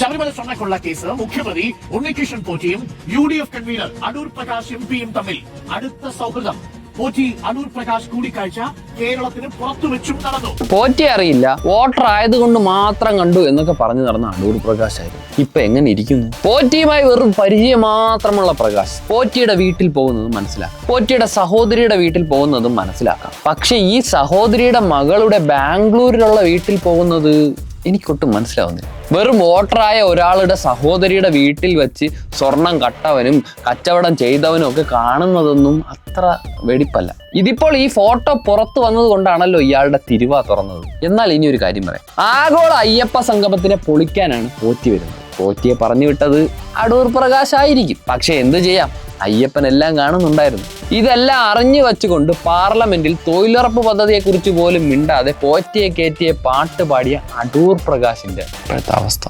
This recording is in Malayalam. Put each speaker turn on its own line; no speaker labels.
ശബരിമല സ്വർണക്കൊള്ള കേസ് മുഖ്യമന്ത്രി Unnikrishnan പോറ്റിയും U D F convener Adoor Prakash M പിയും തമ്മിൽ അടുത്ത സൗഹൃദം. പോറ്റി കേരളത്തിന് പുറത്തുവെച്ചും നടന്നു.
പോറ്റി അറിയില്ല. വോട്ടർ ആയതുകൊണ്ട് മാത്രം കണ്ടു എന്നൊക്കെ പറഞ്ഞു നടന്ന അടൂർ പ്രകാശ് ആയിരുന്നു. ഇപ്പൊ എങ്ങനെ ഇരിക്കുന്നു? പോറ്റിയുമായി വെറും പരിചയം മാത്രമുള്ള പ്രകാശ് പോറ്റിയുടെ വീട്ടിൽ പോകുന്നത് മനസ്സിലാക്കാം. പോറ്റിയുടെ സഹോദരിയുടെ വീട്ടിൽ പോകുന്നതും മനസ്സിലാക്കാം. പക്ഷെ ഈ സഹോദരിയുടെ മകളുടെ ബാംഗ്ലൂരിലുള്ള വീട്ടിൽ പോകുന്നത് എനിക്കൊട്ടും മനസ്സിലാവുന്നില്ല. വെറും വോട്ടറായ ഒരാളുടെ സഹോദരിയുടെ വീട്ടിൽ വെച്ച് സ്വർണം കട്ടവനും കച്ചവടം ചെയ്തവനും ഒക്കെ കാണുന്നതൊന്നും അത്ര വെടിപ്പല്ല. ഇതിപ്പോൾ ഈ ഫോട്ടോ പുറത്തു വന്നത് കൊണ്ടാണല്ലോ ഇയാളുടെ തിരുവ തുറന്നത്. എന്നാൽ ഇനി ഒരു കാര്യം പറയാം. ആഗോള അയ്യപ്പ സംഗമത്തിനെ പൊളിക്കാനാണ് പോറ്റി വരുന്നത്. പോറ്റിയെ പറഞ്ഞു വിട്ടത് അടൂർ പ്രകാശ് ആയിരിക്കും പക്ഷെ എന്ത് ചെയ്യാം? അയ്യപ്പൻ എല്ലാം കാണുന്നുണ്ടായിരുന്നു. ഇതെല്ലാം അറിഞ്ഞു വച്ചുകൊണ്ട് പാർലമെന്റിൽ തൊഴിലുറപ്പ് പദ്ധതിയെക്കുറിച്ച് പോലും മിണ്ടാതെ പോറ്റിയെ കയറ്റിയെ പാട്ട് പാടിയ അടൂർ പ്രകാശിന്റെ ഇപ്പോഴത്തെ അവസ്ഥ.